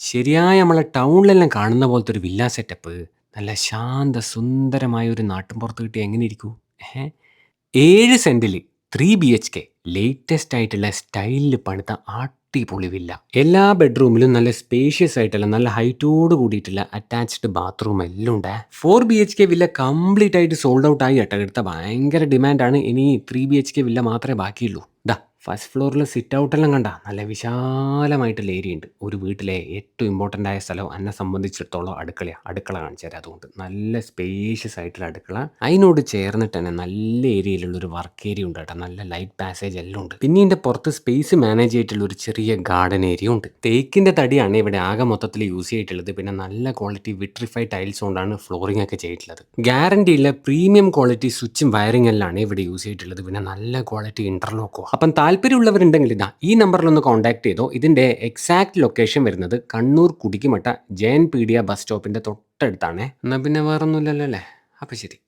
ശരിയായ നമ്മളെ ടൗണിലെല്ലാം കാണുന്ന പോലത്തെ ഒരു വില്ല സെറ്റപ്പ്. നല്ല ശാന്ത സുന്ദരമായ ഒരു നാട്ടിൻപുറത്ത് കിട്ടിയാൽ എങ്ങനെ ഇരിക്കും? ഏഹ്? 7 സെന്റിൽ 3 ബിഎച്ച്കെ ലേറ്റസ്റ്റ് ആയിട്ടുള്ള സ്റ്റൈലിൽ പണിത അടിപൊളി വില്ല. എല്ലാ ബെഡ്റൂമിലും നല്ല സ്പേഷ്യസ് ആയിട്ടുള്ള നല്ല ഹൈറ്റോട് കൂടിയിട്ടുള്ള അറ്റാച്ച്ഡ് ബാത്റൂം എല്ലാം ഉണ്ട്. Four B H K villa complete ആയിട്ട് സോൾഡ് ഔട്ട് ആയി കേട്ടോ. ഭയങ്കര ഡിമാൻഡാണ്. ഇനി three B H K villa മാത്രമേ ബാക്കിയുള്ളൂ. ദാ ഫസ്റ്റ് ഫ്ലോറിൽ സിറ്റ് ഔട്ട് എല്ലാം കണ്ടാ നല്ല വിശാലമായിട്ടുള്ള ഏരിയ ഉണ്ട്. ഒരു വീട്ടിലെ ഏറ്റവും ഇമ്പോർട്ടന്റ് ആയ സ്ഥലം എന്നെ സംബന്ധിച്ചിടത്തോളം അടുക്കളയാണ് അടുക്കള കാണിച്ചു തരാം അതുകൊണ്ട്. നല്ല സ്പേഷ്യസ് ആയിട്ടുള്ള അടുക്കള. അതിനോട് ചേർന്നിട്ട് തന്നെ നല്ല ഏരിയയിലുള്ള ഒരു വർക്ക് ഏരിയ ഉണ്ട് കേട്ടോ. നല്ല ലൈറ്റ് പാസേജ് എല്ലാം ഉണ്ട്. പിന്നെ ഇതിന്റെ പുറത്ത് സ്പേസ് മാനേജ് ചെയ്തിട്ടുള്ള ഒരു ചെറിയ ഗാർഡൻ ഏരിയ ഉണ്ട്. തേക്കിന്റെ തടിയാണ് ഇവിടെ ആകെ മൊത്തത്തിൽ യൂസ് ചെയ്തിട്ടുള്ളത്. പിന്നെ നല്ല ക്വാളിറ്റി വിട്രിഫൈ ടൈൽസ് കൊണ്ടാണ് ഫ്ലോറിംഗ് ഒക്കെ ചെയ്തിട്ടുള്ളത്. ഗ്യാരണ്ടി പ്രീമിയം ക്വാളിറ്റി സ്വിച്ചും വയറിംഗ് എല്ലാം ആണ് ഇവിടെ യൂസ് ചെയ്തിട്ടുള്ളത്. പിന്നെ നല്ല ക്വാളിറ്റി ഇന്റർലോക്കോ അപ്പം താല്പര്യമുള്ളവരുണ്ടെങ്കിൽ ഇതാ ഈ നമ്പറിലൊന്ന് കോൺടാക്ട് ചെയ്തോ. ഇതിന്റെ എക്സാക്ട് ലൊക്കേഷൻ വരുന്നത് കണ്ണൂർ കുടിക്കുമട്ട ജയൻ പീഡിയ ബസ് സ്റ്റോപ്പിന്റെ തൊട്ടടുത്താണ്. എന്നാൽ പിന്നെ വേറൊന്നുമില്ലല്ലോ അല്ലേ? അപ്പം ശരി.